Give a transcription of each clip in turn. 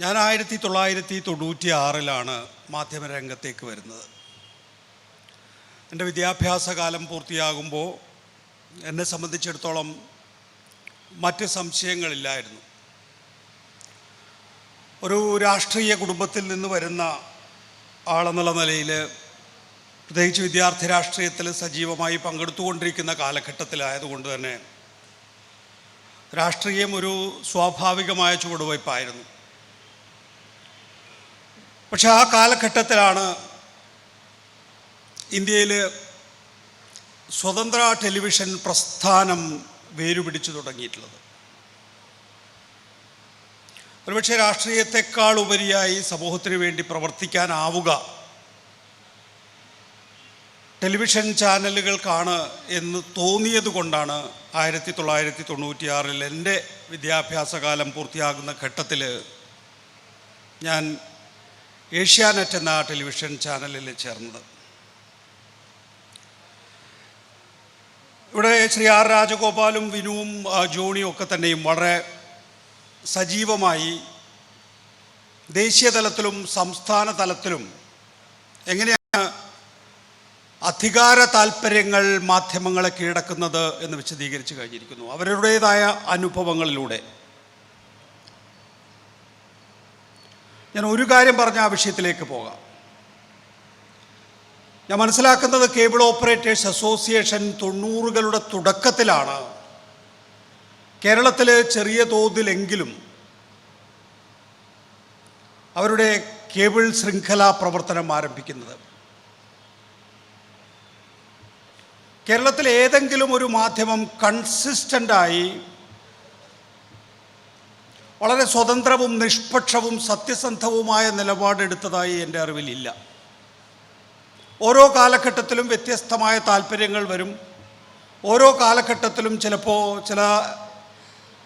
ഞാൻ ആയിരത്തി തൊള്ളായിരത്തി തൊണ്ണൂറ്റി ആറിലാണ് മാധ്യമരംഗത്തേക്ക് വരുന്നത്. എന്റെ വിദ്യാഭ്യാസ കാലം പൂർത്തിയാകുമ്പോൾ എന്നെ സംബന്ധിച്ചിടത്തോളം മറ്റ് സംശയങ്ങളില്ലായിരുന്നു. ഒരു രാഷ്ട്രീയ കുടുംബത്തിൽ നിന്ന് വരുന്ന ആളെന്നുള്ള നിലയിൽ പ്രത്യേകിച്ച് വിദ്യാർത്ഥി രാഷ്ട്രീയത്തിൽ സജീവമായി പങ്കെടുത്തുകൊണ്ടിരിക്കുന്ന കാലഘട്ടത്തിലായതുകൊണ്ട് തന്നെ രാഷ്ട്രീയം ഒരു സ്വാഭാവികമായ ചുവടുവയ്പ്പായിരുന്നു. പക്ഷെ ആ കാലഘട്ടത്തിലാണ് ഇന്ത്യയിൽ സ്വതന്ത്ര ടെലിവിഷൻ പ്രസ്ഥാനം വേരുപിടിച്ചു തുടങ്ങിയിട്ടുള്ളത്. ഒരുപക്ഷെ രാഷ്ട്രീയത്തെക്കാൾ ഉപരിയായി സമൂഹത്തിന് വേണ്ടി പ്രവർത്തിക്കാനാവുക ടെലിവിഷൻ ചാനലുകൾക്കാണ് എന്ന് തോന്നിയത് കൊണ്ടാണ് ആയിരത്തി തൊള്ളായിരത്തി തൊണ്ണൂറ്റിയാറിൽ എന്റെ വിദ്യാഭ്യാസകാലം പൂർത്തിയാകുന്ന ഘട്ടത്തിൽ ഞാൻ ഏഷ്യാനെറ്റ് എന്ന ടെലിവിഷൻ ചാനലിൽ ചേർന്നത്. ഇവിടെ ശ്രീ ആർ രാജഗോപാലും വിനുവും ജോണിയും ഒക്കെ തന്നെയും വളരെ സജീവമായി ദേശീയ തലത്തിലും സംസ്ഥാന തലത്തിലും എങ്ങനെയാണ് അധികാര താല്പര്യങ്ങൾ മാധ്യമങ്ങളെ കീഴടക്കുന്നത് എന്ന് വിശദീകരിച്ച് കഴിഞ്ഞിരിക്കുന്നു. അവരുടേതായ അനുഭവങ്ങളിലൂടെ. ഞാൻ ഒരു കാര്യം പറഞ്ഞ ആ വിഷയത്തിലേക്ക് പോകാം. ഞാൻ മനസ്സിലാക്കുന്നത് കേബിൾ ഓപ്പറേറ്റേഴ്സ് അസോസിയേഷൻ തൊണ്ണൂറുകളുടെ തുടക്കത്തിലാണ്. കേരളത്തിൽ ചെറിയ തോതിലെങ്കിലും അവരുടെ കേബിൾ ശൃംഖല പ്രവർത്തനം ആരംഭിക്കുന്നത്. കേരളത്തിൽ ഏതെങ്കിലും ഒരു മാധ്യമം കൺസിസ്റ്റന്റായി വളരെ സ്വതന്ത്രവും നിഷ്പക്ഷവും സത്യസന്ധവുമായ നിലപാടെടുത്തതായി എന്റെ അറിവിലില്ല. ഓരോ കാലഘട്ടത്തിലും വ്യത്യസ്തമായ താല്പര്യങ്ങൾ വരും. ഓരോ കാലഘട്ടത്തിലും ചിലപ്പോൾ ചില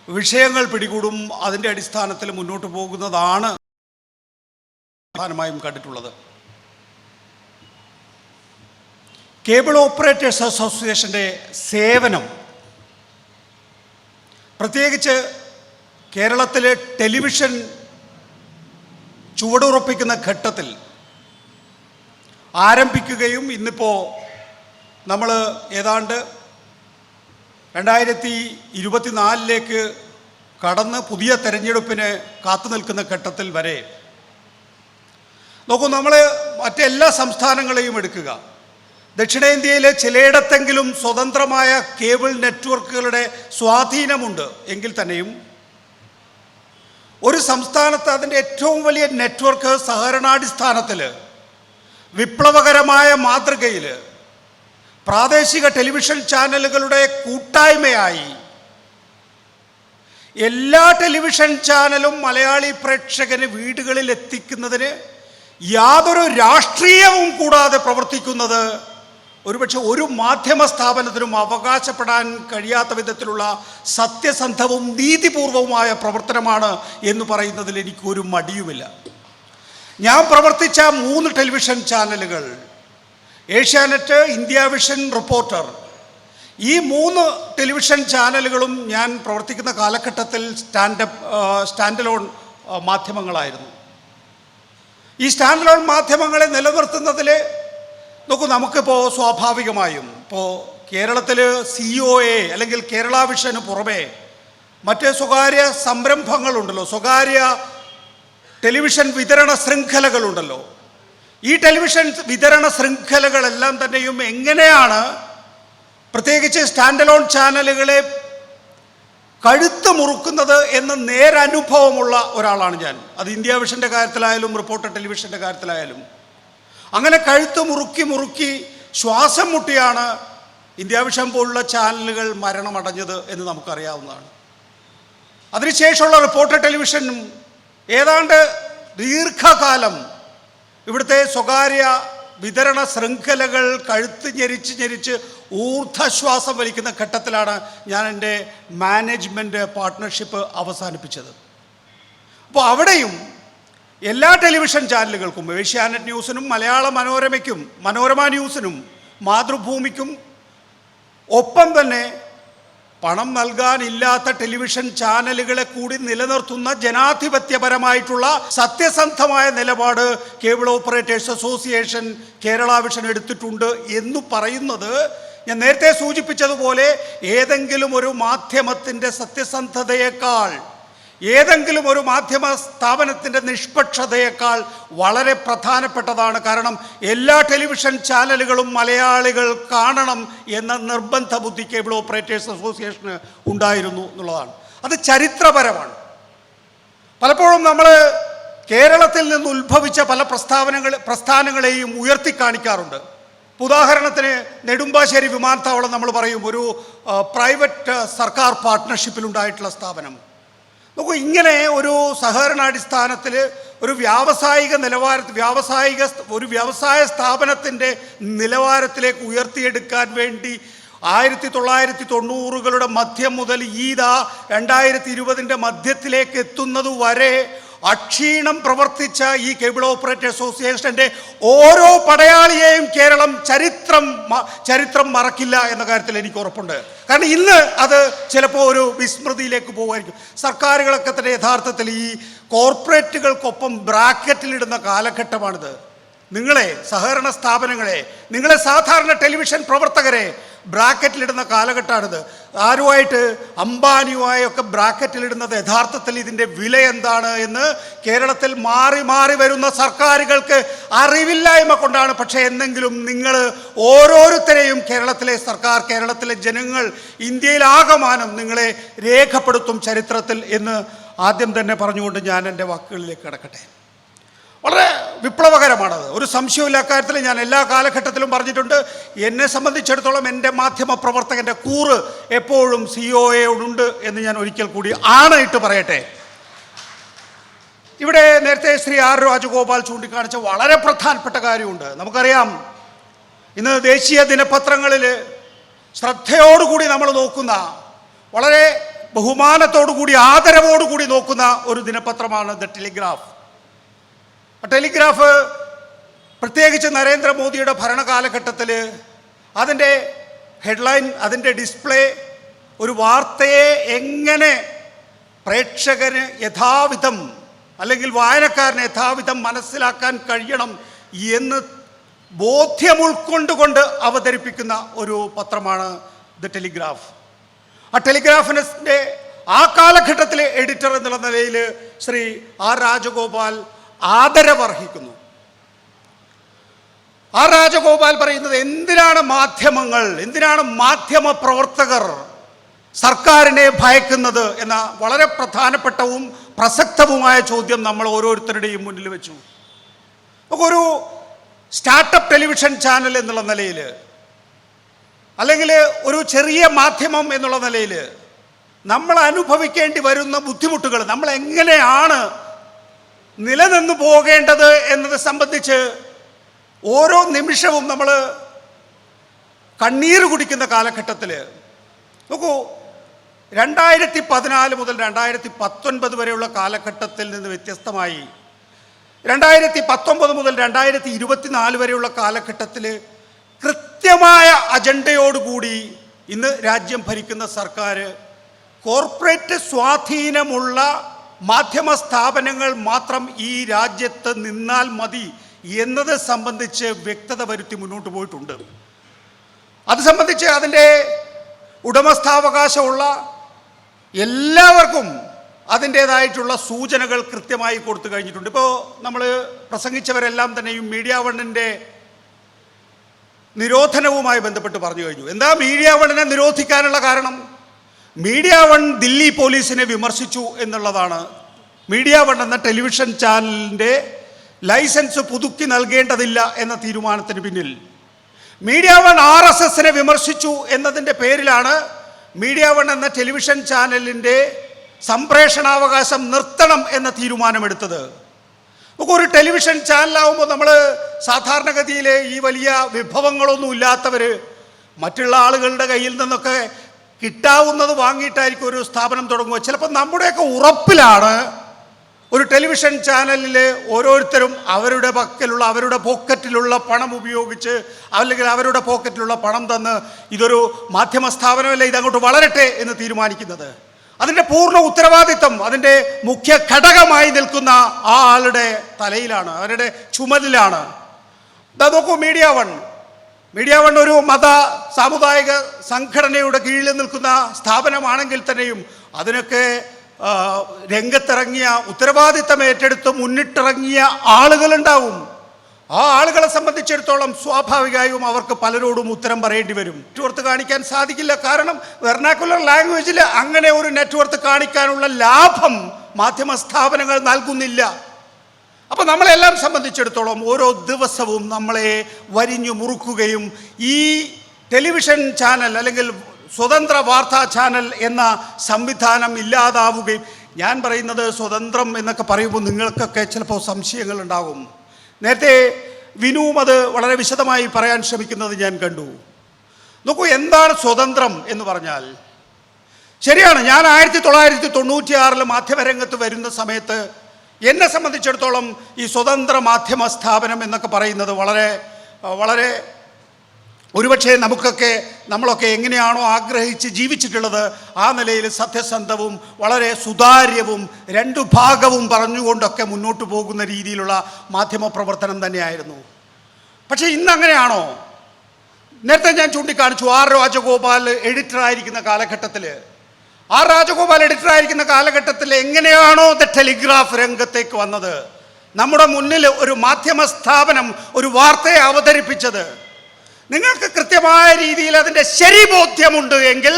വിഷയങ്ങൾ പിടികൂടും. അതിന്റെ അടിസ്ഥാനത്തിൽ മുന്നോട്ട് പോകുന്നതാണ് പ്രധാനമായും കണ്ടിട്ടുള്ളത്. കേബിൾ ഓപ്പറേറ്റേഴ്സ് അസോസിയേഷന്റെ സേവനം. പ്രത്യേകിച്ച് കേരളത്തിലെ ടെലിവിഷൻ ചുവടുറപ്പിക്കുന്ന ഘട്ടത്തിൽ ആരംഭിക്കുകയും ഇന്നിപ്പോൾ നമ്മൾ ഏതാണ്ട് രണ്ടായിരത്തി ഇരുപത്തിനാലിലേക്ക് കടന്ന് പുതിയ തെരഞ്ഞെടുപ്പിന് കാത്തു നിൽക്കുന്ന ഘട്ടത്തിൽ വരെ നോക്കൂ നമ്മൾ മറ്റെല്ലാ സംസ്ഥാനങ്ങളെയും എടുക്കുക. ദക്ഷിണേന്ത്യയിലെ ചിലയിടത്തെങ്കിലും സ്വതന്ത്രമായ കേബിൾ നെറ്റ്വർക്കുകളുടെ സ്വാധീനമുണ്ട്. എങ്കിൽ തന്നെയും ഒരു സംസ്ഥാനത്ത് അതിന്റെ ഏറ്റവും വലിയ നെറ്റ്വർക്ക് സഹകരണാടിസ്ഥാനത്തിൽ വിപ്ലവകരമായ മാതൃകയിൽ പ്രാദേശിക ടെലിവിഷൻ ചാനലുകളുടെ കൂട്ടായ്മയായി എല്ലാ ടെലിവിഷൻ ചാനലും മലയാളി പ്രേക്ഷകന് വീടുകളിൽ എത്തിക്കുന്നതിന് യാതൊരു രാഷ്ട്രീയവും കൂടാതെ പ്രവർത്തിക്കുന്നത് ഒരുപക്ഷെ ഒരു മാധ്യമ സ്ഥാപനത്തിനും അവകാശപ്പെടാൻ കഴിയാത്ത വിധത്തിലുള്ള സത്യസന്ധവും നീതിപൂർവവുമായ പ്രവർത്തനമാണ് എന്ന് പറയുന്നതിൽ എനിക്കൊരു മടിയുമില്ല. ഞാൻ പ്രവർത്തിച്ച മൂന്ന് ടെലിവിഷൻ ചാനലുകൾ ഏഷ്യാനെറ്റ് ഇന്ത്യ വിഷൻ റിപ്പോർട്ടർ ഈ മൂന്ന് ടെലിവിഷൻ ചാനലുകളും ഞാൻ പ്രവർത്തിക്കുന്ന കാലഘട്ടത്തിൽ സ്റ്റാൻഡപ്പ് സ്റ്റാൻഡ് ലോൺ മാധ്യമങ്ങളായിരുന്നു. ഈ സ്റ്റാൻഡ് ലോൺ മാധ്യമങ്ങളെ നിലനിർത്തുന്നതിൽ നോക്കൂ നമുക്കിപ്പോൾ സ്വാഭാവികമായും ഇപ്പോൾ കേരളത്തിൽ സി ഒ എ അല്ലെങ്കിൽ കേരള വിഷന് പുറമെ മറ്റ് സ്വകാര്യ സംരംഭങ്ങളുണ്ടല്ലോ സ്വകാര്യ ടെലിവിഷൻ വിതരണ ശൃംഖലകളുണ്ടല്ലോ. ഈ ടെലിവിഷൻ വിതരണ ശൃംഖലകളെല്ലാം തന്നെയും എങ്ങനെയാണ് പ്രത്യേകിച്ച് സ്റ്റാൻഡ് സ്റ്റാൻഡലോൺ ചാനലുകളെ കഴുത്ത് മുറുക്കുന്നത് എന്ന നേരനുഭവമുള്ള ഒരാളാണ് ഞാൻ. അത് ഇന്ത്യ വിഷന്റെ കാര്യത്തിലായാലും റിപ്പോർട്ടർ ടെലിവിഷന്റെ കാര്യത്തിലായാലും. അങ്ങനെ കഴുത്ത് മുറുക്കി മുറുക്കി ശ്വാസം മുട്ടിയാണ് ഇന്ത്യ വിഷൻ പോലുള്ള ചാനലുകൾ മരണമടഞ്ഞത് എന്ന് നമുക്കറിയാവുന്നതാണ്. അതിനുശേഷമുള്ള റിപ്പോർട്ടർ ടെലിവിഷനും ഏതാണ്ട് ദീർഘകാലം ഇവിടുത്തെ സ്വകാര്യ വിതരണ ശൃംഖലകൾ കഴുത്ത് ഞെരിച്ച് ഞെരിച്ച് ഊർദ്ധശ്വാസം വലിക്കുന്ന ഘട്ടത്തിലാണ് ഞാൻ എന്റെ മാനേജ്മെന്റ് പാർട്ട്ണർഷിപ്പ് അവസാനിപ്പിച്ചത്. അപ്പോൾ അവിടെയും എല്ലാ ടെലിവിഷൻ ചാനലുകൾക്കും ഏഷ്യാനെറ്റ് ന്യൂസിനും മലയാള മനോരമയ്ക്കും മനോരമ ന്യൂസിനും മാതൃഭൂമിക്കും ഒപ്പം തന്നെ പണം നൽകാനില്ലാത്ത ടെലിവിഷൻ ചാനലുകളെ കൂടി നിലനിർത്തുന്ന ജനാധിപത്യപരമായിട്ടുള്ള സത്യസന്ധമായ നിലപാട് cable operators association Kerala Vision എടുത്തിട്ടുണ്ട് എന്ന് പറയുന്നത് ഞാൻ നേരത്തെ സൂചിപ്പിച്ചതുപോലെ ഏതെങ്കിലും ഒരു മാധ്യമത്തിന്റെ സത്യസന്ധതയേക്കാൾ ഏതെങ്കിലും ഒരു മാധ്യമ സ്ഥാപനത്തിന്റെ നിഷ്പക്ഷതയേക്കാൾ വളരെ പ്രധാനപ്പെട്ടതാണ് കാരണം എല്ലാ ടെലിവിഷൻ ചാനലുകളും മലയാളികൾ കാണണം എന്ന നിർബന്ധ ബുദ്ധി കേബിൾ ഓപ്പറേറ്റേഴ്സ് അസോസിയേഷന് ഉണ്ടായിരുന്നു എന്നുള്ളതാണ്. അത് ചരിത്രപരമാണ്. പലപ്പോഴും നമ്മൾ കേരളത്തിൽ നിന്ന് ഉത്ഭവിച്ച പല പ്രസ്താവനകൾ പ്രസ്ഥാനങ്ങളെയും ഉയർത്തി കാണിക്കാറുണ്ട് ഉദാഹരണത്തിന് നെടുമ്പാശ്ശേരി വിമാനത്താവളം നമ്മൾ പറയും ഒരു പ്രൈവറ്റ് സർക്കാർ പാർട്ട്ണർഷിപ്പിലുണ്ടായിട്ടുള്ള സ്ഥാപനം. നോക്കൂ ഇങ്ങനെ ഒരു സഹകരണാടിസ്ഥാനത്തിൽ ഒരു വ്യാവസായിക നിലവാര വ്യാവസായിക ഒരു വ്യവസായ സ്ഥാപനത്തിന്റെ നിലവാരത്തിലേക്ക് ഉയർത്തിയെടുക്കാൻ വേണ്ടി ആയിരത്തി തൊള്ളായിരത്തി തൊണ്ണൂറുകളുടെ മധ്യം മുതൽ ഈദാ രണ്ടായിരത്തി ഇരുപതിന്റെ മധ്യത്തിലേക്ക് എത്തുന്നത് വരെ അക്ഷീണം പ്രവർത്തിച്ച ഈ കേബിൾ ഓപ്പറേറ്റർ അസോസിയേഷന്റെ ഓരോ പടയാളിയെയും കേരളം ചരിത്രം ചരിത്രം മറക്കില്ല എന്ന കാര്യത്തിൽ എനിക്ക് ഉറപ്പുണ്ട്. കാരണം ഇന്ന് അത് ചിലപ്പോൾ ഒരു വിസ്മൃതിയിലേക്ക് പോകുമായിരിക്കും. സർക്കാരുകളൊക്കെ തന്നെ യഥാർത്ഥത്തിൽ ഈ കോർപ്പറേറ്റുകൾക്കൊപ്പം ബ്രാക്കറ്റിലിടുന്ന കാലഘട്ടമാണിത്. നിങ്ങളെ സഹകരണ സ്ഥാപനങ്ങളെ നിങ്ങളെ സാധാരണ ടെലിവിഷൻ പ്രവർത്തകരെ ബ്രാക്കറ്റിലിടുന്ന കാലഘട്ടമാണിത്. ആരുമായിട്ട് അംബാനിയുമായൊക്കെ ബ്രാക്കറ്റിലിടുന്നത് യഥാർത്ഥത്തിൽ ഇതിന്റെ വില എന്താണ് എന്ന് കേരളത്തിൽ മാറി മാറി വരുന്ന സർക്കാരുകൾക്ക് അറിവില്ലായ്മ കൊണ്ടാണ്. പക്ഷേ എന്തെങ്കിലും നിങ്ങൾ ഓരോരുത്തരെയും കേരളത്തിലെ സർക്കാർ കേരളത്തിലെ ജനങ്ങൾ ഇന്ത്യയിലാകമാനം നിങ്ങളെ രേഖപ്പെടുത്തും ചരിത്രത്തിൽ എന്ന് ആദ്യം തന്നെ പറഞ്ഞുകൊണ്ട് ഞാൻ എന്റെ വാക്കുകളിലേക്ക് കിടക്കട്ടെ. വളരെ വിപ്ലവകരമാണത്. ഒരു സംശയമില്ല അക്കാര്യത്തിൽ ഞാൻ എല്ലാ കാലഘട്ടത്തിലും പറഞ്ഞിട്ടുണ്ട്. എന്നെ സംബന്ധിച്ചിടത്തോളം എന്റെ മാധ്യമ പ്രവർത്തകന്റെ കൂറ് എപ്പോഴും സി ഒ എയോടുണ്ട് എന്ന് ഞാൻ ഒരിക്കൽ കൂടി ആണയിട്ട് പറയട്ടെ. ഇവിടെ നേരത്തെ ശ്രീ ആർ രാജഗോപാൽ ചൂണ്ടിക്കാണിച്ച വളരെ പ്രധാനപ്പെട്ട കാര്യമുണ്ട്. നമുക്കറിയാം ഇന്ന് ദേശീയ ദിനപത്രങ്ങളിൽ ശ്രദ്ധയോടുകൂടി നമ്മൾ നോക്കുന്ന വളരെ ബഹുമാനത്തോടുകൂടി ആദരവോടുകൂടി നോക്കുന്ന ഒരു ദിനപത്രമാണ് ദ ടെലിഗ്രാഫ്. ടെലിഗ്രാഫ് പ്രത്യേകിച്ച് നരേന്ദ്രമോദിയുടെ ഭരണകാലഘട്ടത്തിൽ അതിന്റെ ഹെഡ്ലൈൻ അതിന്റെ ഡിസ്പ്ലേ ഒരു വാർത്തയെ എങ്ങനെ പ്രേക്ഷകന് യഥാവിധം അല്ലെങ്കിൽ വായനക്കാരന് യഥാവിധം മനസ്സിലാക്കാൻ കഴിയണം എന്ന് ബോധ്യം ഉൾക്കൊണ്ടുകൊണ്ട് അവതരിപ്പിക്കുന്ന ഒരു പത്രമാണ് ദ ടെലിഗ്രാഫ്. ആ ടെലിഗ്രാഫിനെ ആ കാലഘട്ടത്തിലെ എഡിറ്റർ എന്നുള്ള നിലയിൽ ശ്രീ ആർ രാജഗോപാൽ ആദരവർഹിക്കുന്നു. ആ രാജഗോപാൽ പറയുന്നത് എന്തിനാണ് മാധ്യമങ്ങൾ എന്തിനാണ് മാധ്യമ പ്രവർത്തകർ സർക്കാരിനെ ഭയക്കുന്നത് എന്ന വളരെ പ്രധാനപ്പെട്ടവും പ്രസക്തവുമായ ചോദ്യം നമ്മൾ ഓരോരുത്തരുടെയും മുന്നിൽ വെച്ചു. ഒരു സ്റ്റാർട്ടപ്പ് ടെലിവിഷൻ ചാനൽ എന്നുള്ള നിലയിൽ അല്ലെങ്കിൽ ഒരു ചെറിയ മാധ്യമം എന്നുള്ള നിലയിൽ നമ്മൾ അനുഭവിക്കേണ്ടി വരുന്ന ബുദ്ധിമുട്ടുകൾ നമ്മൾ എങ്ങനെയാണ് നിലനിന്ന് പോകേണ്ടത് എന്നത് സംബന്ധിച്ച് ഓരോ നിമിഷവും നമ്മൾ കണ്ണീര് കുടിക്കുന്ന കാലഘട്ടത്തിൽ നോക്കൂ രണ്ടായിരത്തി പതിനാല് മുതൽ രണ്ടായിരത്തി പത്തൊൻപത് വരെയുള്ള കാലഘട്ടത്തിൽ നിന്ന് വ്യത്യസ്തമായി രണ്ടായിരത്തി പത്തൊമ്പത് മുതൽ രണ്ടായിരത്തി ഇരുപത്തിനാല് വരെയുള്ള കാലഘട്ടത്തിൽ കൃത്യമായ അജണ്ടയോടുകൂടി ഇന്ന് രാജ്യം ഭരിക്കുന്ന സർക്കാർ കോർപ്പറേറ്റ് സ്വാധീനമുള്ള മാധ്യമ സ്ഥാപനങ്ങൾ മാത്രം ഈ രാജ്യത്ത് നിന്നാൽ മതി എന്നത് സംബന്ധിച്ച് വ്യക്തത വരുത്തി മുന്നോട്ട് പോയിട്ടുണ്ട്. അത് സംബന്ധിച്ച് അതിന്റെ ഉടമസ്ഥാവകാശമുള്ള എല്ലാവർക്കും അതിന്റേതായിട്ടുള്ള സൂചനകൾ കൃത്യമായി കൊടുത്തു കഴിഞ്ഞിട്ടുണ്ട്. ഇപ്പോൾ നമ്മൾ പ്രസംഗിച്ചവരെല്ലാം തന്നെയും മീഡിയ വണ്ണിന്റെ നിരോധനവുമായി ബന്ധപ്പെട്ട് പറഞ്ഞു കഴിഞ്ഞു. എന്താ മീഡിയ വണ്ണിനെ നിരോധിക്കാനുള്ള കാരണം? മീഡിയ വൺ ദില്ലി പോലീസിനെ വിമർശിച്ചു എന്നുള്ളതാണ്. മീഡിയ വൺ എന്ന ടെലിവിഷൻ ചാനലിന്റെ ലൈസൻസ് പുതുക്കി നൽകേണ്ടതില്ല എന്ന തീരുമാനത്തിന് പിന്നിൽ. മീഡിയ വൺ ആർ എസ് എസിനെ വിമർശിച്ചു എന്നതിന്റെ പേരിലാണ് മീഡിയ വൺ എന്ന ടെലിവിഷൻ ചാനലിന്റെ സംപ്രേഷണാവകാശം നിർത്തണം എന്ന തീരുമാനമെടുത്തത്. നമുക്ക് ഒരു ടെലിവിഷൻ ചാനലാവുമ്പോൾ നമ്മൾ സാധാരണഗതിയിൽ ഈ വലിയ വിഭവങ്ങളൊന്നും ഇല്ലാത്തവർ മറ്റുള്ള ആളുകളുടെ കയ്യിൽ നിന്നൊക്കെ കിട്ടാവുന്നത് വാങ്ങിയിട്ടായിരിക്കും ഒരു സ്ഥാപനം തുടങ്ങുക. ചിലപ്പോൾ നമ്മുടെയൊക്കെ ഉറപ്പിലാണ് ഒരു ടെലിവിഷൻ ചാനലിൽ ഓരോരുത്തരും അവരുടെ പക്കലുള്ള അവരുടെ പോക്കറ്റിലുള്ള പണം ഉപയോഗിച്ച് അല്ലെങ്കിൽ അവരുടെ പോക്കറ്റിലുള്ള പണം തന്ന് ഇതൊരു മാധ്യമ സ്ഥാപനമല്ല ഇതങ്ങോട്ട് വളരട്ടെ എന്ന് തീരുമാനിക്കുന്നത്. അതിന്റെ പൂർണ ഉത്തരവാദിത്തം അതിന്റെ മുഖ്യ ഘടകമായി നിൽക്കുന്ന ആ ആളുടെ തലയിലാണ് അവരുടെ ചുമലിലാണ്. നോക്കൂ മീഡിയ വൺ. മീഡിയ വൺ ഒരു മത സാമുദായിക സംഘടനയുടെ കീഴിൽ നിൽക്കുന്ന സ്ഥാപനമാണെങ്കിൽ തന്നെയും അതിനൊക്കെ രംഗത്തിറങ്ങിയ ഉത്തരവാദിത്തം ഏറ്റെടുത്ത് മുന്നിട്ടിറങ്ങിയ ആളുകളുണ്ടാവും. ആ ആളുകളെ സംബന്ധിച്ചിടത്തോളം സ്വാഭാവികമായും അവർക്ക് പലരോടും ഉത്തരം പറയേണ്ടി വരും. നെറ്റ്വർത്ത് കാണിക്കാൻ സാധിക്കില്ല. കാരണം വെർണാക്കുലർ ലാംഗ്വേജിൽ അങ്ങനെ ഒരു നെറ്റ്വർത്ത് കാണിക്കാനുള്ള ലാഭം മാധ്യമ സ്ഥാപനങ്ങൾ നൽകുന്നില്ല. അപ്പോൾ നമ്മളെല്ലാം സംബന്ധിച്ചിടത്തോളം ഓരോ ദിവസവും നമ്മളെ വരിഞ്ഞു മുറുക്കുകയും ഈ ടെലിവിഷൻ ചാനൽ അല്ലെങ്കിൽ സ്വതന്ത്ര വാർത്താ ചാനൽ എന്ന സംവിധാനം ഇല്ലാതാവുകയും ഞാൻ പറയുന്നത് സ്വതന്ത്രം എന്നൊക്കെ പറയുമ്പോൾ നിങ്ങൾക്കൊക്കെ ചിലപ്പോൾ സംശയങ്ങൾ ഉണ്ടാകും നേരത്തെ വിനുവും അത് വളരെ വിശദമായി പറയാൻ ശ്രമിക്കുന്നത് ഞാൻ കണ്ടു. നോക്കൂ എന്താണ് സ്വതന്ത്രം എന്ന് പറഞ്ഞാൽ ശരിയാണ് ഞാൻ ആയിരത്തി തൊള്ളായിരത്തി തൊണ്ണൂറ്റി ആറിൽ മാധ്യമരംഗത്ത് വരുന്ന സമയത്ത് എന്നെ സംബന്ധിച്ചിടത്തോളം ഈ സ്വതന്ത്ര മാധ്യമ സ്ഥാപനം എന്നൊക്കെ പറയുന്നത് വളരെ വളരെ ഒരുപക്ഷെ നമുക്കൊക്കെ നമ്മളൊക്കെ എങ്ങനെയാണോ ആഗ്രഹിച്ച് ജീവിച്ചിട്ടുള്ളത് ആ നിലയിൽ സത്യസന്ധവും വളരെ സുതാര്യവും രണ്ടു ഭാഗവും പറഞ്ഞുകൊണ്ടൊക്കെ മുന്നോട്ട് പോകുന്ന രീതിയിലുള്ള മാധ്യമ പ്രവർത്തനം തന്നെയായിരുന്നു. പക്ഷേ ഇന്ന് അങ്ങനെയാണോ നേരത്തെ ഞാൻ ചൂണ്ടിക്കാണിച്ചു ആർ രാജഗോപാൽ എഡിറ്ററായിരിക്കുന്ന കാലഘട്ടത്തിൽ ആർ രാജഗോപാൽ എഡിറ്റർ എഡിറ്ററായിരിക്കുന്ന കാലഘട്ടത്തിൽ എങ്ങനെയാണോ ദ ടെലിഗ്രാഫ് രംഗത്തേക്ക് വന്നത്? നമ്മുടെ മുന്നിൽ ഒരു മാധ്യമ സ്ഥാപനം ഒരു വാർത്തയെ അവതരിപ്പിച്ചത്. നിങ്ങൾക്ക് കൃത്യമായ രീതിയിൽ അതിന്റെ ശരി ബോധ്യമുണ്ട് എങ്കിൽ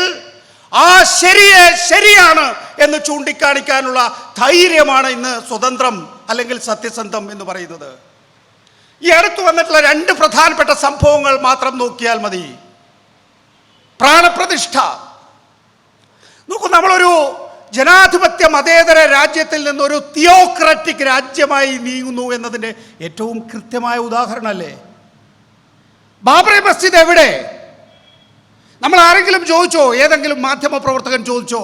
ആ ശരിയെ ശരിയാണ് എന്ന് ചൂണ്ടിക്കാണിക്കാനുള്ള ധൈര്യമാണ് ഇന്ന് സ്വതന്ത്രം അല്ലെങ്കിൽ സത്യസന്ധം എന്ന് പറയുന്നത്. ഈ അടുത്ത് വന്നിട്ടുള്ള രണ്ട് പ്രധാനപ്പെട്ട സംഭവങ്ങൾ മാത്രം നോക്കിയാൽ മതി. പ്രാണപ്രതിഷ്ഠ. നമ്മളൊരു ജനാധിപത്യ മതേതര രാജ്യത്തിൽ നിന്നൊരു തിയോക്രാറ്റിക് രാജ്യമായി നീങ്ങുന്നു എന്നതിന്റെ ഏറ്റവും കൃത്യമായ ഉദാഹരണമല്ലേ? ബാബറി മസ്ജിദ് എവിടെ? നമ്മൾ ആരെങ്കിലും ചോദിച്ചോ? ഏതെങ്കിലും മാധ്യമ പ്രവർത്തകൻ ചോദിച്ചോ?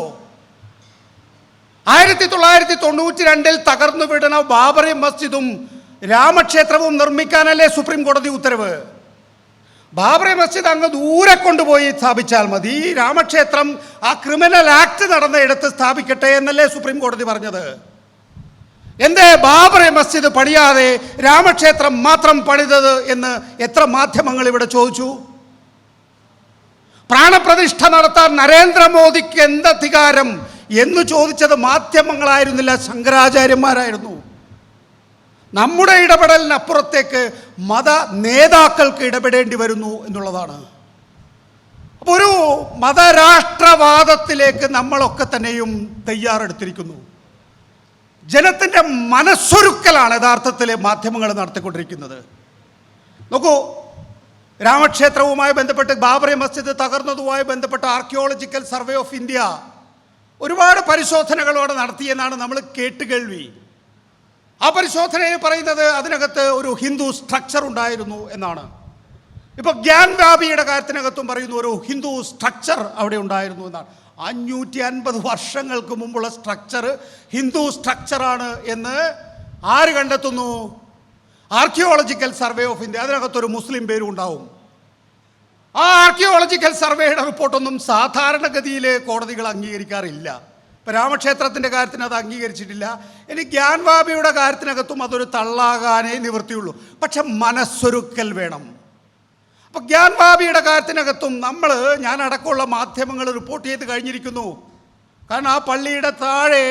ആയിരത്തി തൊള്ളായിരത്തി തൊണ്ണൂറ്റി രണ്ടിൽ തകർന്നു വിടണ ബാബറി മസ്ജിദും രാമക്ഷേത്രവും നിർമ്മിക്കാനല്ലേ സുപ്രീം കോടതി ഉത്തരവ്? ബാബറി മസ്ജിദ് അങ്ങ് ദൂരെ കൊണ്ടുപോയി സ്ഥാപിച്ചാൽ മതി. രാമക്ഷേത്രം ആ ക്രിമിനൽ ആക്ട് നടന്ന ഇടത്ത് സ്ഥാപിക്കട്ടെ എന്നല്ലേ സുപ്രീം കോടതി പറഞ്ഞത്. എന്തേ ബാബറി മസ്ജിദ് പണിയാതെ രാമക്ഷേത്രം മാത്രം പണിതത് എന്ന് എത്ര മാധ്യമങ്ങൾ ഇവിടെ ചോദിച്ചു? പ്രാണപ്രതിഷ്ഠ നടത്താൻ നരേന്ദ്രമോദിക്ക് എന്ത് അധികാരം എന്ന് ചോദിച്ചത് മാധ്യമങ്ങളായിരുന്നില്ല ശങ്കരാചാര്യന്മാരായിരുന്നു. നമ്മുടെ ഇടപെടലിനപ്പുറത്തേക്ക് മത നേതാക്കൾക്ക് ഇടപെടേണ്ടി വരുന്നു എന്നുള്ളതാണ്. അപ്പോൾ ഒരു മതരാഷ്ട്രവാദത്തിലേക്ക് നമ്മളൊക്കെ തന്നെയും തയ്യാറെടുത്തിരിക്കുന്നു. ജനത്തിന്റെ മനസ്സൊരുക്കലാണ് യഥാർത്ഥത്തിൽ മാധ്യമങ്ങൾ നടത്തിക്കൊണ്ടിരിക്കുന്നത്. നോക്കൂ രാമക്ഷേത്രവുമായി ബന്ധപ്പെട്ട് ബാബറി മസ്ജിദ് തകർന്നതുമായി ബന്ധപ്പെട്ട ആർക്കിയോളജിക്കൽ സർവേ ഓഫ് ഇന്ത്യ ഒരുപാട് പരിശോധനകളോടെ നടത്തിയെന്നാണ് നമ്മൾ കേട്ടുകേൾവി. ആ പരിശോധനയിൽ പറയുന്നത് അതിനകത്ത് ഒരു ഹിന്ദു സ്ട്രക്ചർ ഉണ്ടായിരുന്നു എന്നാണ്. ഇപ്പോൾ ഗ്യാൻ വ്യാപിയുടെ കാര്യത്തിനകത്തും പറയുന്നു ഒരു ഹിന്ദു സ്ട്രക്ചർ അവിടെ ഉണ്ടായിരുന്നു എന്നാണ്. അഞ്ഞൂറ്റി അൻപത് വർഷങ്ങൾക്ക് മുമ്പുള്ള സ്ട്രക്ചർ ഹിന്ദു സ്ട്രക്ചറാണ് എന്ന് ആര് കണ്ടെത്തുന്നു? ആർക്കിയോളജിക്കൽ സർവേ ഓഫ് ഇന്ത്യ അതിനകത്തൊരു മുസ്ലിം പേരും ഉണ്ടാവും. ആ ആർക്കിയോളജിക്കൽ സർവേയുടെ റിപ്പോർട്ടൊന്നും സാധാരണഗതിയിൽ കോടതികൾ അംഗീകരിക്കാറില്ല. ഇപ്പം രാമക്ഷേത്രത്തിന്റെ കാര്യത്തിന് അത് അംഗീകരിച്ചിട്ടില്ല. ഇനി ഗ്യാൻവാബിയുടെ കാര്യത്തിനകത്തും അതൊരു തള്ളാകാനേ നിവൃത്തിയുള്ളൂ. പക്ഷെ മനസ്സൊരുക്കൽ വേണം. അപ്പോൾ ഗ്യാൻവാബിയുടെ കാര്യത്തിനകത്തും നമ്മൾ ഞാൻ അടക്കമുള്ള മാധ്യമങ്ങൾ റിപ്പോർട്ട് ചെയ്ത് കഴിഞ്ഞിരിക്കുന്നു. കാരണം ആ പള്ളിയുടെ താഴെ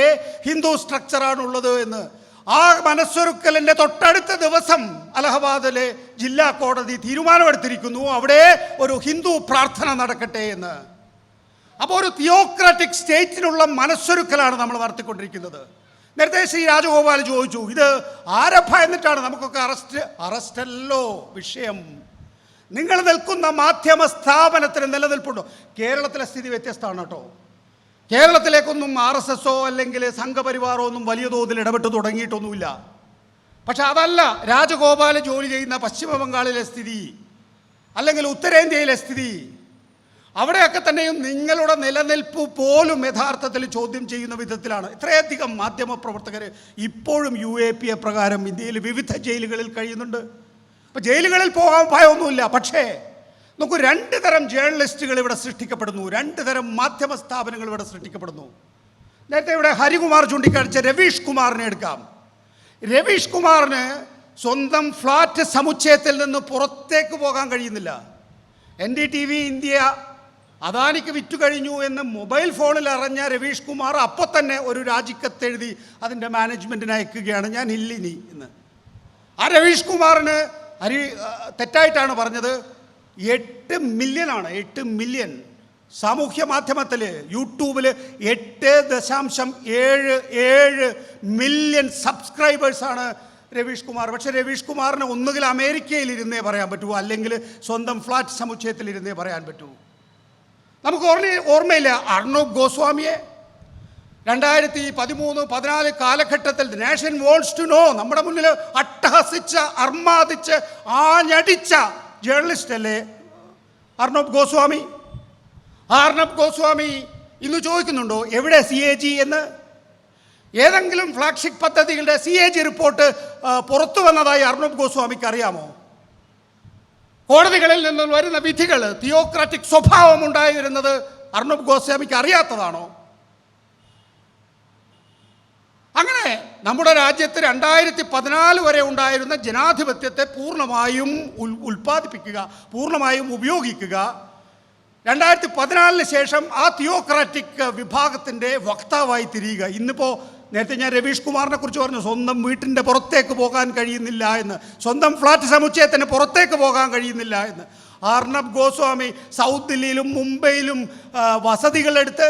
ഹിന്ദു സ്ട്രക്ചറാണുള്ളത് എന്ന്. ആ മനസ്സൊരുക്കലിന്റെ തൊട്ടടുത്ത ദിവസം അലഹബാദിലെ ജില്ലാ കോടതി തീരുമാനമെടുത്തിരിക്കുന്നു. അവിടെ ഒരു ഹിന്ദു പ്രാർത്ഥന നടക്കട്ടെ എന്ന്. അപ്പോൾ ഒരു തിയോക്രാറ്റിക് സ്റ്റേറ്റിനുള്ള മനസ്സൊരുക്കലാണ് നമ്മൾ നടത്തിക്കൊണ്ടിരിക്കുന്നത് നേരത്തെ ശ്രീ രാജഗോപാൽ ചോദിച്ചു ഇത് ആരെ ഭയന്നിട്ടാണ് നമുക്കൊക്കെ അറസ്റ്റ് അറസ്റ്റല്ലോ വിഷയം. നിങ്ങൾ നിൽക്കുന്ന മാധ്യമ സ്ഥാപനത്തിന് നിലനിൽപ്പുണ്ടോ? കേരളത്തിലെ സ്ഥിതി വ്യത്യസ്തമാണ് കേട്ടോ. കേരളത്തിലേക്കൊന്നും ആർ എസ് എസോ അല്ലെങ്കിൽ സംഘപരിവാറോ ഒന്നും വലിയ തോതിൽ ഇടപെട്ട് തുടങ്ങിയിട്ടൊന്നുമില്ല. പക്ഷെ അതല്ല രാജഗോപാൽ ജോലി ചെയ്യുന്ന പശ്ചിമ ബംഗാളിലെ സ്ഥിതി അല്ലെങ്കിൽ ഉത്തരേന്ത്യയിലെ സ്ഥിതി. അവിടെയൊക്കെ തന്നെയും നിങ്ങളുടെ നിലനിൽപ്പ് പോലും യഥാർത്ഥത്തിൽ ചോദ്യം ചെയ്യുന്ന വിധത്തിലാണ്. ഇത്രയധികം മാധ്യമ പ്രവർത്തകർ ഇപ്പോഴും യു എ പി എ പ്രകാരം ഇന്ത്യയിൽ വിവിധ ജയിലുകളിൽ കഴിയുന്നുണ്ട്. അപ്പോൾ ജയിലുകളിൽ പോകാൻ ഭയമൊന്നുമില്ല. പക്ഷേ നമുക്ക് രണ്ട് തരം ജേർണലിസ്റ്റുകൾ ഇവിടെ സൃഷ്ടിക്കപ്പെടുന്നു. രണ്ട് തരം മാധ്യമ സ്ഥാപനങ്ങൾ ഇവിടെ സൃഷ്ടിക്കപ്പെടുന്നു. നേരത്തെ ഇവിടെ ഹരികുമാർ ചൂണ്ടിക്കാണിച്ച രവീഷ് കുമാറിനെ എടുക്കാം. രവീഷ് കുമാറിന് സ്വന്തം ഫ്ലാറ്റ് സമുച്ചയത്തിൽ നിന്ന് പുറത്തേക്ക് പോകാൻ കഴിയുന്നില്ല. N D T V India അദാനിക്ക് വിറ്റു കഴിഞ്ഞു എന്ന് മൊബൈൽ ഫോണിൽ അറിഞ്ഞ രവീഷ് കുമാർ അപ്പോൾ തന്നെ ഒരു രാജിക്കത്തെഴുതി അതിന്റെ മാനേജ്മെന്റിന് അയക്കുകയാണ്. ഞാൻ ഇല്ലിനി എന്ന്. ആ രവീഷ് കുമാറിന് അരി തെറ്റായിട്ടാണ് പറഞ്ഞത്. എട്ട് മില്യനാണ് എട്ട് മില്യൺ സാമൂഹ്യ മാധ്യമത്തിൽ യൂട്യൂബിൽ എട്ട് ദശാംശം ഏഴ് ഏഴ് മില്യൺ സബ്സ്ക്രൈബേഴ്സാണ് രവീഷ് കുമാർ. പക്ഷേ രവീഷ് കുമാറിന് ഒന്നുകിൽ അമേരിക്കയിൽ ഇരുന്നേ പറയാൻ പറ്റൂ അല്ലെങ്കിൽ സ്വന്തം ഫ്ലാറ്റ് സമുച്ചയത്തിൽ ഇരുന്നേ പറയാൻ പറ്റൂ. നമുക്ക് ഓർമ്മ ഓർമ്മയില്ല. അർണബ് ഗോസ്വാമിയെ. രണ്ടായിരത്തി പതിമൂന്ന് പതിനാല് കാലഘട്ടത്തിൽ നേഷൻ വോൾസ് ടു നോ നമ്മുടെ മുന്നിൽ അട്ടഹസിച്ച അർമാദിച്ച് ആഞ്ഞടിച്ച ജേർണലിസ്റ്റ് അല്ലേ അർണബ് ഗോസ്വാമി? അർണബ് ഗോസ്വാമി ഇന്ന് ചോദിക്കുന്നുണ്ടോ? എവിടെ സി എ ജി എന്ന്? ഏതെങ്കിലും ഫ്ലാഗ്ഷിപ്പ് പദ്ധതികളുടെ സി എ ജി റിപ്പോർട്ട് പുറത്തു വന്നതായി അർണബ് ഗോസ്വാമിക്ക് അറിയാമോ? കോടതികളിൽ നിന്ന് വരുന്ന വിധികൾ തിയോക്രാറ്റിക് സ്വഭാവം ഉണ്ടായിരുന്നത് അർണബ് ഗോസ്വാമിക്ക് അറിയാത്തതാണോ? അങ്ങനെ നമ്മുടെ രാജ്യത്ത് രണ്ടായിരത്തി പതിനാല് വരെ ഉണ്ടായിരുന്ന ജനാധിപത്യത്തെ പൂർണമായും ഉൽ ഉൽപ്പാദിപ്പിക്കുക പൂർണമായും ഉപയോഗിക്കുക. രണ്ടായിരത്തി പതിനാലിന് ശേഷം ആ തിയോക്രാറ്റിക് വിഭാഗത്തിന്റെ വക്താവായി തിരിയുക. ഇന്നിപ്പോൾ നേരത്തെ ഞാൻ രവീഷ് കുമാറിനെ കുറിച്ച് പറഞ്ഞു സ്വന്തം വീട്ടിന്റെ പുറത്തേക്ക് പോകാൻ കഴിയുന്നില്ല എന്ന്. സ്വന്തം ഫ്ലാറ്റ് സമുച്ചയത്തിന് പുറത്തേക്ക് പോകാൻ കഴിയുന്നില്ല എന്ന്. അർണബ് ഗോസ്വാമി സൗത്ത് ദില്ലിയിലും മുംബൈയിലും വസതികളെടുത്ത്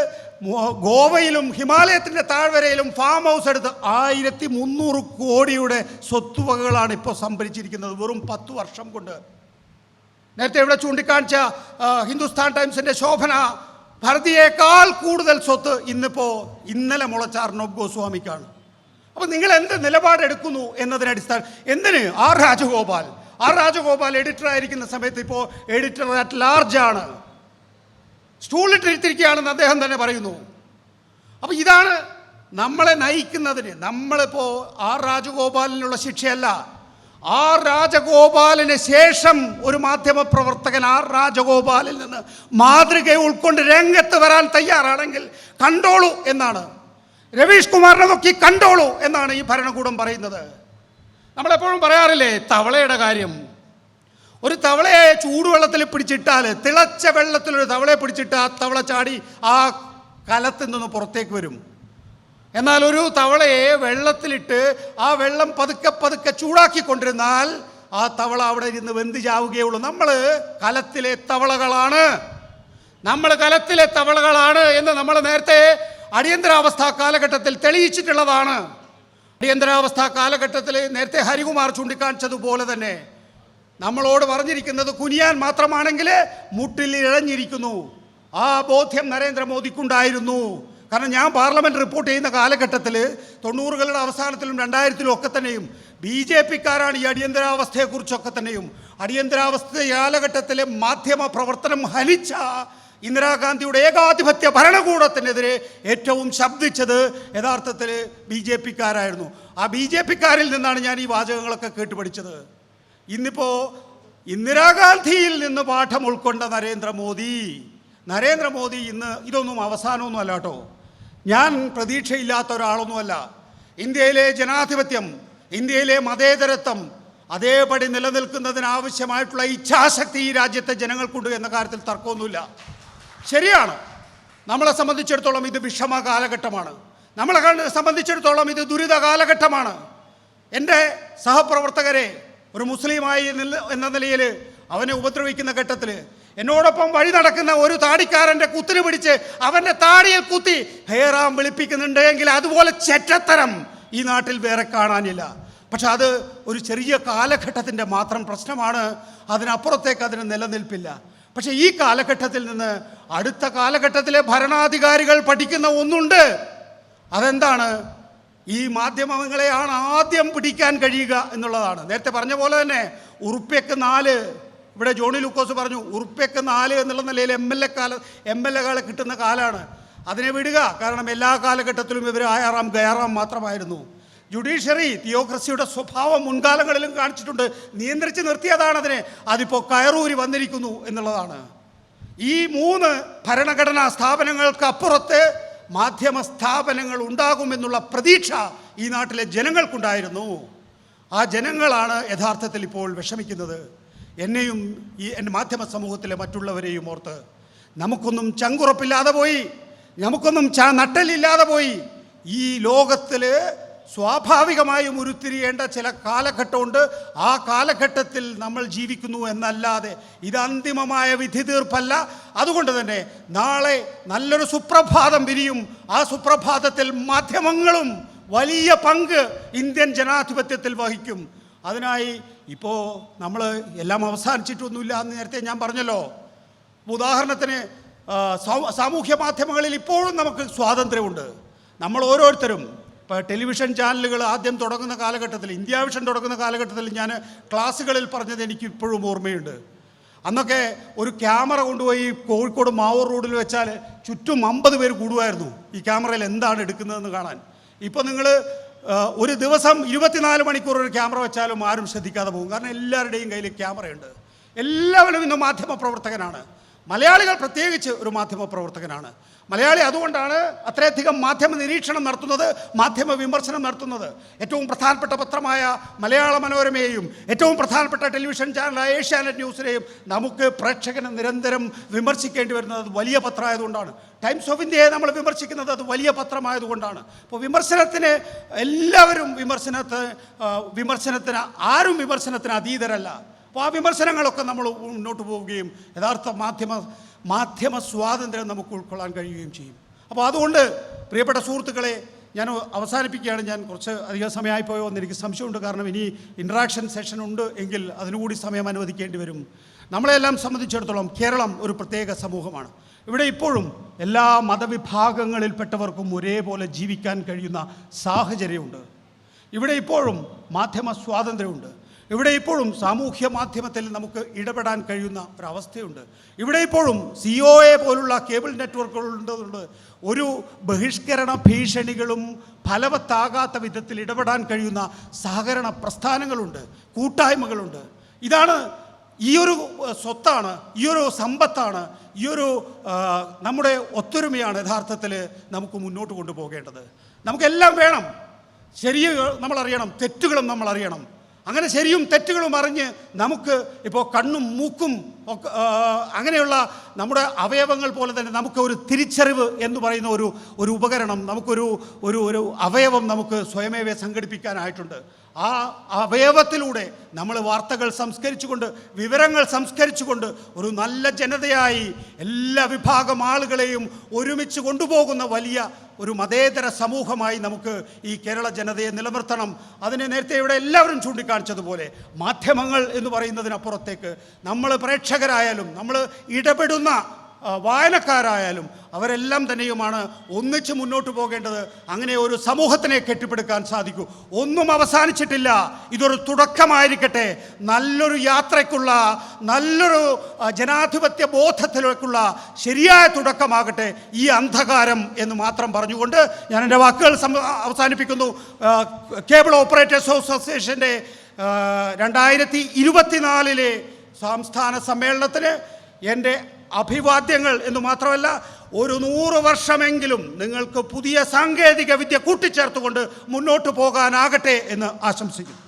ഗോവയിലും ഹിമാലയത്തിന്റെ താഴ്വരയിലും ഫാം ഹൗസ് എടുത്ത് ആയിരത്തി മുന്നൂറ് കോടിയുടെ സ്വത്തുവകകളാണ് ഇപ്പോൾ സംഭരിച്ചിരിക്കുന്നത് വെറും പത്ത് വർഷം കൊണ്ട്. നേരത്തെ ഇവിടെ ചൂണ്ടിക്കാണിച്ച ഹിന്ദുസ്ഥാൻ ടൈംസിന്റെ ശോഭന ഭാരതിയേക്കാൾ കൂടുതൽ സ്വത്ത് ഇന്നിപ്പോൾ ഇന്നലെ മുളച്ച അർണബ് ഗോസ്വാമിക്കാണ് അപ്പോൾ നിങ്ങൾ എന്ത് നിലപാടെടുക്കുന്നു എന്നതിന് അടിസ്ഥാനം എന്തിന്? R Rajagopal. R Rajagopal editor ആയിരിക്കുന്ന സമയത്ത് ഇപ്പോൾ എഡിറ്റർ അറ്റ് ലാർജ് ആണ്. സ്റ്റൂളിട്ടിരിക്കുകയാണെന്ന് അദ്ദേഹം തന്നെ പറയുന്നു. അപ്പോൾ ഇതാണ് നമ്മളെ നയിക്കുന്നതിന്. നമ്മളിപ്പോൾ ആർ രാജഗോപാലിനുള്ള ശിക്ഷയല്ല. ആർ രാജഗോപാലിന് ശേഷം ഒരു മാധ്യമ പ്രവർത്തകൻ ആർ രാജഗോപാലിൽ നിന്ന് മാതൃക ഉൾക്കൊണ്ട് രംഗത്ത് വരാൻ തയ്യാറാണെങ്കിൽ കണ്ടോളൂ എന്നാണ്. രവീഷ് കുമാറിനെ നോക്കി കണ്ടോളൂ എന്നാണ് ഈ ഭരണകൂടം പറയുന്നത്. നമ്മളെപ്പോഴും പറയാറില്ലേ തവളയുടെ കാര്യം. ഒരു തവളയെ ചൂടുവെള്ളത്തിൽ പിടിച്ചിട്ടാൽ തിളച്ച വെള്ളത്തിൽ ഒരു തവളയെ പിടിച്ചിട്ട് ആ തവള ചാടി ആ കലത്തിൽ നിന്ന് പുറത്തേക്ക് വരും. എന്നാൽ ഒരു തവളയെ വെള്ളത്തിലിട്ട് ആ വെള്ളം പതുക്കെ പതുക്കെ ചൂടാക്കിക്കൊണ്ടിരുന്നാൽ ആ തവള അവിടെ ഇരുന്ന് വെന്ത് ചാവുകയുള്ളൂ. നമ്മൾ കലത്തിലെ തവളകളാണ്. നമ്മൾ കലത്തിലെ തവളകളാണ് എന്ന് നമ്മൾ നേരത്തെ അടിയന്തരാവസ്ഥ കാലഘട്ടത്തിൽ തെളിയിച്ചിട്ടുള്ളതാണ്. അടിയന്തരാവസ്ഥ കാലഘട്ടത്തിൽ നേരത്തെ ഹരികുമാർ ചൂണ്ടിക്കാണിച്ചതുപോലെ തന്നെ നമ്മളോട് പറഞ്ഞിരിക്കുന്നത് കുനിയാൻ മാത്രമാണെങ്കിൽ മുട്ടിൽ ഇഴഞ്ഞിരിക്കുന്നു ആ ബോധ്യം നരേന്ദ്രമോദിക്കുണ്ടായിരുന്നു. കാരണം ഞാൻ പാർലമെന്റ് റിപ്പോർട്ട് ചെയ്യുന്ന കാലഘട്ടത്തിൽ തൊണ്ണൂറുകളുടെ അവസാനത്തിലും രണ്ടായിരത്തിലും ഒക്കെ തന്നെയും ബി ജെ പിക്കാരാണ് ഈ അടിയന്തരാവസ്ഥയെക്കുറിച്ചൊക്കെ തന്നെയും. അടിയന്തരാവസ്ഥ കാലഘട്ടത്തിലെ മാധ്യമ പ്രവർത്തനം ഹലിച്ച ഇന്ദിരാഗാന്ധിയുടെ ഏകാധിപത്യ ഭരണകൂടത്തിനെതിരെ ഏറ്റവും ശബ്ദിച്ചത് യഥാർത്ഥത്തിൽ ബി ജെ പിക്കാരായിരുന്നു. ആ ബി ജെ പിക്കാരിൽ നിന്നാണ് ഞാൻ ഈ വാചകങ്ങളൊക്കെ കേട്ടുപഠിച്ചത്. ഇന്നിപ്പോൾ ഇന്ദിരാഗാന്ധിയിൽ നിന്ന് പാഠം ഉൾക്കൊണ്ട നരേന്ദ്രമോദി. നരേന്ദ്രമോദി ഇന്ന് ഇതൊന്നും അവസാനമൊന്നും അല്ല കേട്ടോ. ഞാൻ പ്രതീക്ഷയില്ലാത്ത ഒരാളൊന്നുമല്ല. ഇന്ത്യയിലെ ജനാധിപത്യം ഇന്ത്യയിലെ മതേതരത്വം അതേപടി നിലനിൽക്കുന്നതിനാവശ്യമായിട്ടുള്ള ഇച്ഛാശക്തി ഈ രാജ്യത്തെ ജനങ്ങൾക്കുണ്ട് എന്ന കാര്യത്തിൽ തർക്കമൊന്നുമില്ല. ശരിയാണ്. നമ്മളെ സംബന്ധിച്ചിടത്തോളം ഇത് വിഷമ കാലഘട്ടമാണ്. നമ്മളെ സംബന്ധിച്ചിടത്തോളം ഇത് ദുരിത കാലഘട്ടമാണ്. എന്റെ സഹപ്രവർത്തകരെ ഒരു മുസ്ലിമായി എന്ന നിലയിൽ അവനെ ഉപദ്രവിക്കുന്ന ഘട്ടത്തിൽ എന്നോടൊപ്പം വഴി നടക്കുന്ന ഒരു താടിക്കാരന്റെ കുത്തിന് പിടിച്ച് അവന്റെ താടിയിൽ കുത്തി ഹേറാം വിളിപ്പിക്കുന്നുണ്ട് എങ്കിൽ അതുപോലെ ചെറ്റത്തരം ഈ നാട്ടിൽ വേറെ കാണാനില്ല. പക്ഷെ അത് ഒരു ചെറിയ കാലഘട്ടത്തിന്റെ മാത്രം പ്രശ്നമാണ്. അതിനപ്പുറത്തേക്ക് അതിന് നിലനിൽപ്പില്ല. പക്ഷെ ഈ കാലഘട്ടത്തിൽ നിന്ന് അടുത്ത കാലഘട്ടത്തിലെ ഭരണാധികാരികൾ പഠിക്കുന്ന ഒന്നുണ്ട്. അതെന്താണ്? ഈ മാധ്യമങ്ങളെയാണ് ആദ്യം പിടിക്കാൻ കഴിയുക എന്നുള്ളതാണ്. നേരത്തെ പറഞ്ഞ പോലെ തന്നെ ഉറുപ്പ്യക്ക് നാല് ഇവിടെ ജോണി ലൂക്കോസ് പറഞ്ഞു ഉറുപ്പ്യക്ക് നാല് എന്നുള്ള നിലയിൽ എം എൽ എ കാല എം എൽ എ കാലം കിട്ടുന്ന കാലമാണ് അതിനെ വിടുക. കാരണം എല്ലാ കാലഘട്ടത്തിലും ഇവർ ആയാറാം ഗയാറാം മാത്രമായിരുന്നു. ജുഡീഷ്യറി തിയോക്രസിയുടെ സ്വഭാവം മുൻകാലങ്ങളിലും കാണിച്ചിട്ടുണ്ട്. നിയന്ത്രിച്ച് നിർത്തിയതാണ് അതിനെ. അതിപ്പോൾ കയറൂരി വന്നിരിക്കുന്നു എന്നുള്ളതാണ്. ഈ മൂന്ന് ഭരണഘടനാ സ്ഥാപനങ്ങൾക്ക് അപ്പുറത്ത് മാധ്യമ സ്ഥാപനങ്ങൾ ഉണ്ടാകുമെന്നുള്ള പ്രതീക്ഷ ഈ നാട്ടിലെ ജനങ്ങൾക്കുണ്ടായിരുന്നു. ആ ജനങ്ങളാണ് യഥാർത്ഥത്തിൽ ഇപ്പോൾ വിഷമിക്കുന്നത്. എന്നെയും ഈ എന്റെ മാധ്യമ സമൂഹത്തിലെ മറ്റുള്ളവരെയും ഓർത്ത് നമുക്കൊന്നും ചങ്കുറപ്പില്ലാതെ പോയി നമുക്കൊന്നും ച നട്ടലില്ലാതെ പോയി. ഈ ലോകത്തിൽ സ്വാഭാവികമായും ഉരുത്തിരിയേണ്ട ചില കാലഘട്ടമുണ്ട്. ആ കാലഘട്ടത്തിൽ നമ്മൾ ജീവിക്കുന്നു എന്നല്ലാതെ ഇത് അന്തിമമായ വിധി തീർപ്പല്ല. അതുകൊണ്ട് തന്നെ നാളെ നല്ലൊരു സുപ്രഭാതം വിരിയും. ആ സുപ്രഭാതത്തിൽ മാധ്യമങ്ങളും വലിയ പങ്ക് ഇന്ത്യൻ ജനാധിപത്യത്തിൽ വഹിക്കും. അതിനായി ഇപ്പോൾ നമ്മൾ എല്ലാം അവസാനിച്ചിട്ടൊന്നുമില്ല എന്ന് നേരത്തെ ഞാൻ പറഞ്ഞല്ലോ. ഉദാഹരണത്തിന് സാമൂഹ്യ മാധ്യമങ്ങളിൽ ഇപ്പോഴും നമുക്ക് സ്വാതന്ത്ര്യമുണ്ട്. നമ്മൾ ഓരോരുത്തരും ഇപ്പോൾ ടെലിവിഷൻ ചാനലുകൾ ആദ്യം തുടങ്ങുന്ന കാലഘട്ടത്തിൽ ഇന്ത്യ വിഷൻ തുടങ്ങുന്ന കാലഘട്ടത്തിൽ ഞാൻ ക്ലാസ്സുകളിൽ പറഞ്ഞത് എനിക്ക് ഇപ്പോഴും ഓർമ്മയുണ്ട്. അന്നൊക്കെ ഒരു ക്യാമറ കൊണ്ടുപോയി കോഴിക്കോട് മാവൂർ റോഡിൽ വെച്ചാൽ ചുറ്റും അമ്പത് പേര് കൂടുമായിരുന്നു. ഈ ക്യാമറയിൽ എന്താണ് എടുക്കുന്നതെന്ന് കാണാൻ. ഇപ്പോൾ നിങ്ങൾ ഒരു ദിവസം ഇരുപത്തിനാല് മണിക്കൂർ ഒരു ക്യാമറ വെച്ചാലും ആരും ശ്രദ്ധിക്കാതെ പോകും. കാരണം എല്ലാവരുടെയും കയ്യിൽ ക്യാമറയുണ്ട്. എല്ലാവരും ഇന്ന് മാധ്യമ പ്രവർത്തകനാണ് മലയാളികൾ പ്രത്യേകിച്ച് ഒരു മാധ്യമ പ്രവർത്തകനാണ് മലയാളി അതുകൊണ്ടാണ് അത്രയധികം മാധ്യമ നിരീക്ഷണം നടത്തുന്നത് മാധ്യമ വിമർശനം നടത്തുന്നത്. ഏറ്റവും പ്രധാനപ്പെട്ട പത്രമായ മലയാള മനോരമയെയും ഏറ്റവും പ്രധാനപ്പെട്ട ടെലിവിഷൻ ചാനലായ ഏഷ്യാനെറ്റ് ന്യൂസിനെയും നമുക്ക് പ്രേക്ഷകനെ നിരന്തരം വിമർശിക്കേണ്ടി വരുന്നത് വലിയ പത്രമായതുകൊണ്ടാണ്. ടൈംസ് ഓഫ് ഇന്ത്യയെ നമ്മൾ വിമർശിക്കുന്നത് അത് വലിയ പത്രമായതുകൊണ്ടാണ്. അപ്പോൾ വിമർശനത്തിന് എല്ലാവരും വിമർശനത്തെ വിമർശനത്തിന് ആരും വിമർശനത്തിന് അതീതരല്ല. അപ്പോൾ ആ വിമർശനങ്ങളൊക്കെ നമ്മൾ മുന്നോട്ട് പോവുകയും യഥാർത്ഥ മാധ്യമ മാധ്യമ സ്വാതന്ത്ര്യം നമുക്ക് ഉൾക്കൊള്ളാൻ കഴിയുകയും ചെയ്യും. അപ്പോൾ അതുകൊണ്ട് പ്രിയപ്പെട്ട സുഹൃത്തുക്കളെ ഞാൻ അവസാനിപ്പിക്കുകയാണ്. ഞാൻ കുറച്ച് അധികം സമയമായിപ്പോയോ എന്ന് എനിക്ക് സംശയമുണ്ട്. കാരണം ഇനി ഇൻട്രാക്ഷൻ സെഷൻ ഉണ്ട് എങ്കിൽ അതിനുകൂടി സമയം അനുവദിക്കേണ്ടി വരും. നമ്മളെല്ലാം സംബന്ധിച്ചിടത്തോളം കേരളം ഒരു പ്രത്യേക സമൂഹമാണ്. ഇവിടെ ഇപ്പോഴും എല്ലാ മതവിഭാഗങ്ങളിൽപ്പെട്ടവർക്കും ഒരേപോലെ ജീവിക്കാൻ കഴിയുന്ന സാഹചര്യമുണ്ട്. ഇവിടെ ഇപ്പോഴും മാധ്യമ സ്വാതന്ത്ര്യമുണ്ട്. ഇവിടെ ഇപ്പോഴും സാമൂഹ്യ മാധ്യമത്തിൽ നമുക്ക് ഇടപെടാൻ കഴിയുന്ന ഒരവസ്ഥയുണ്ട്. ഇവിടെ ഇപ്പോഴും സി ഒ എ പോലുള്ള കേബിൾ നെറ്റ്വർക്കുകളുണ്ട് ഒരു ബഹിഷ്കരണ ഭീഷണികളും ഫലവത്താകാത്ത വിധത്തിൽ ഇടപെടാൻ കഴിയുന്ന സഹകരണ പ്രസ്ഥാനങ്ങളുണ്ട് കൂട്ടായ്മകളുണ്ട്. ഇതാണ് ഈ ഒരു സ്വത്താണ് ഈ ഒരു സമ്പത്താണ് ഈ ഒരു നമ്മുടെ ഒത്തൊരുമയാണ് യഥാർത്ഥത്തിൽ നമുക്ക് മുന്നോട്ട് കൊണ്ടുപോകേണ്ടത്. നമുക്കെല്ലാം വേണം. ശരിയും നമ്മളറിയണം. തെറ്റുകളും നമ്മൾ അറിയണം അങ്ങനെ ശരിയും തെറ്റുകളും അറിഞ്ഞ് നമുക്ക് ഇപ്പോൾ കണ്ണും മൂക്കും ഒക്കെ അങ്ങനെയുള്ള നമ്മുടെ അവയവങ്ങൾ പോലെ തന്നെ നമുക്ക് ഒരു തിരിച്ചറിവ് എന്ന് പറയുന്ന ഒരു ഒരു ഉപകരണം നമുക്കൊരു ഒരു ഒരു അവയവം നമുക്ക് സ്വയമേവ സംഘടിപ്പിക്കാനായിട്ടുണ്ട്. ആ അവയവത്തിലൂടെ നമ്മൾ വാർത്തകൾ സംസ്കരിച്ചുകൊണ്ട് വിവരങ്ങൾ സംസ്കരിച്ചുകൊണ്ട് ഒരു നല്ല ജനതയായി എല്ലാ വിഭാഗം ആളുകളെയും ഒരുമിച്ച് കൊണ്ടുപോകുന്ന വലിയ ഒരു മതേതര സമൂഹമായി നമുക്ക് ഈ കേരള ജനതയെ നിലനിർത്തണം. അതിനെ നേരത്തെ ഇവിടെ എല്ലാവരും ചൂണ്ടിക്കാണിച്ചതുപോലെ മാധ്യമങ്ങൾ എന്ന് പറയുന്നതിനപ്പുറത്തേക്ക് നമ്മൾ പ്രേക്ഷകരായാലും നമ്മൾ ഇടപെടുന്ന വായനക്കാരായാലും അവരെല്ലാം തന്നെയുമാണ് ഒന്നിച്ച് മുന്നോട്ട് പോകേണ്ടത്. അങ്ങനെ ഒരു സമൂഹത്തിനെ കെട്ടിപ്പടുക്കാൻ സാധിക്കൂ. ഒന്നും അവസാനിച്ചിട്ടില്ല. ഇതൊരു തുടക്കമായിരിക്കട്ടെ. നല്ലൊരു യാത്രയ്ക്കുള്ള നല്ലൊരു ജനാധിപത്യ ബോധത്തിലേക്കുള്ള ശരിയായ തുടക്കമാകട്ടെ ഈ അന്ധകാരം എന്ന് മാത്രം പറഞ്ഞുകൊണ്ട് ഞാൻ എന്റെ വാക്കുകൾ അവസാനിപ്പിക്കുന്നു. കേബിൾ ഓപ്പറേറ്റേഴ്സ് അസോസിയേഷന്റെ രണ്ടായിരത്തി ഇരുപത്തിനാലിലെ സംസ്ഥാന സമ്മേളനത്തിന് എന്റെ അഭിവാദ്യങ്ങൾ എന്ന് മാത്രമല്ല ഒരു നൂറ് വർഷമെങ്കിലും നിങ്ങൾക്ക് പുതിയ സാങ്കേതിക വിദ്യ കൂട്ടിച്ചേർത്തുകൊണ്ട് മുന്നോട്ട് പോകാനാകട്ടെ എന്ന് ആശംസിക്കുന്നു.